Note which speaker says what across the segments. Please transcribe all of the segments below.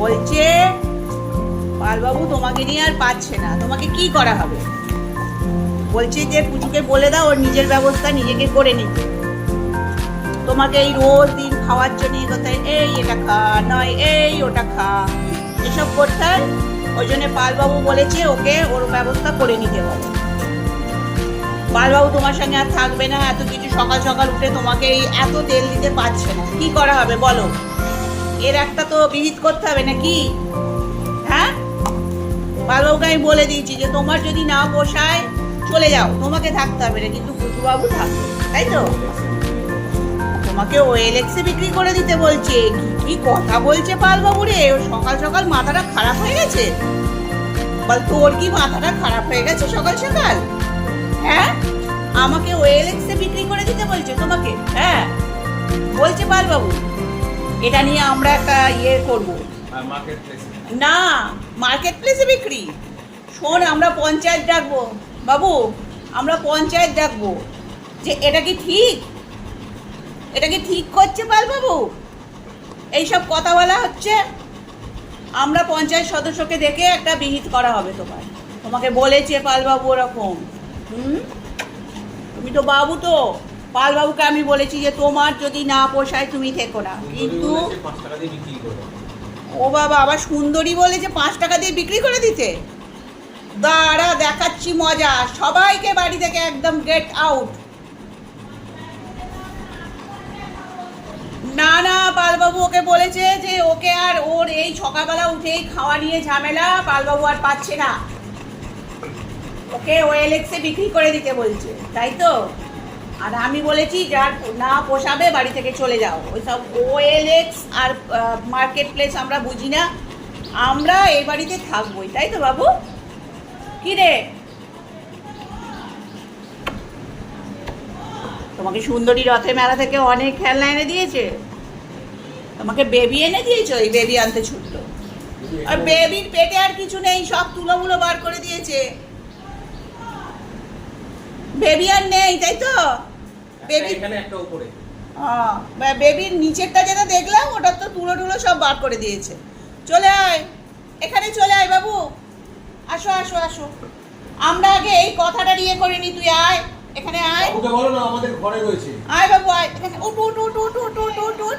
Speaker 1: বলছে, পালবাবু তোমাকে নিয়ে আর পাচ্ছে না, তোমাকে কি করা হবে? বলছে যে পুচুকে বলে দাও, ওর নিজের ব্যবস্থা নিজেকে করে নিতে তোমাকে এই রোজ দিন খাওয়ার জন্য কোথায় এই এটা খা, নয়, এই ওটা খা। এসব করতে হয়, ওই জন্য পালবাবু বলেছে, ওকে ওর ব্যবস্থা করে নিতে বলো পালবাবু তোমার সঙ্গে আর থাকবে না, এত কিছু সকাল সকাল উঠে তোমাকে এই এত তেল দিতে পারছে না। কি করা হবে বলো? এর একটা তো বিহিত করতে হবে নাকি? হ্যাঁ? পালবাবুকে আমি বলে দিয়েছি যে তোমার যদি না পোষায় চলে যাও। তোমাকে থাকতে হবে না কিন্তু কুতুবাবু থাকবে, তাই তো? তোমাকে ওএলএক্সে বিক্রি করে দিতে বলছে। কি কথা বলছে পালবাবু রে? ও সকাল সকাল মাথাটা খারাপ হয়ে গেছে। বল, তোর কি মাথাটা খারাপ হয়ে গেছে সকাল সকাল? হ্যাঁ? আমাকে ওএলএক্সে বিক্রি করে দিতে বলছে তোমাকে? হ্যাঁ? বলছে পালবাবু। এটা নিয়ে আমরা একটা ইয়ে করব। না মার্কেট প্লেসে বিক্রি। শোন আমরা পঞ্চায়েত ডাকবো। বাবু আমরা পঞ্চায়েত ডাকবো। যে এটা কি ঠিক? এটা কি ঠিক করছে পাল বাবু এইসব কথা বলা হচ্ছে। আমরা পঞ্চায়েত সদস্যকে দেখে একটা বিহিত করা হবে তোমার। তোমাকে বলেছে পালবাবু ওরকম। হুম? তুমি তো বাবু তো। পালবাবুকে আমি বলেছি যে তোমার যদি না পোষায় তুমি থেকো না। কিন্তু ও বাবা আবার সুন্দরী বলে যে পাঁচ টাকা দিয়ে বিক্রি করে দিতে? দাঁড়া দেখাচ্ছি মজা। সবাইকে বাড়ি থেকে একদম গেট আউট না না পালবাবু ওকে বলেছে যে ওকে আর ওর এই সকালবেলা উঠেই খাওয়া নিয়ে ঝামেলা পালবাবু আর পাচ্ছে না। ওকে ওএলএক্সে বিক্রি করে দিতে বলছে তাই তো? আর আমি বলেছি যার না পোষাবে, বাড়ি থেকে চলে যাও। ওই সব ওএলএক্স আর মার্কেট প্লেস আমরা বুঝি না। আমরা এই বাড়িতে থাকবোই, তাই তো বাবু? কি রে? তোমাকে সুন্দরী রথের মেলা থেকে অনেক খেলনা এনে দিয়েছে। তোমাকে বেবি এনে দিয়েছে, ওই বেবি আনতে ছুটলো। আর বেবির পেটে আর কিছু নেই, সব তুলোগুলো বার করে দিয়েছে। বেবি আর নেই তাই তো? বেবি
Speaker 2: এখানে একটা উপরে।
Speaker 1: বেবির নিচেরটা যেটা দেখলাম ওটা তো তুলো টুলো সব বার করে দিয়েছে। চলে আয়। এখানে চলে আয় বাবু। আসো আসো আসো। আমরা আগে এই কথাটা নিয়ে করে নি তুই আয়। এখানে আয়।
Speaker 2: বাবুকে বলো না আমাদের ঘরে রয়েছে।
Speaker 1: আয় বাবু আয়। এখানে উঠ উঠ উঠ উঠ উঠ উঠ উঠ উঠ।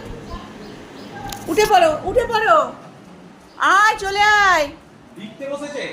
Speaker 1: উঠে পড়ো উঠে পড়ো। আয় চলে আয়।
Speaker 2: লিখতে বসেছে?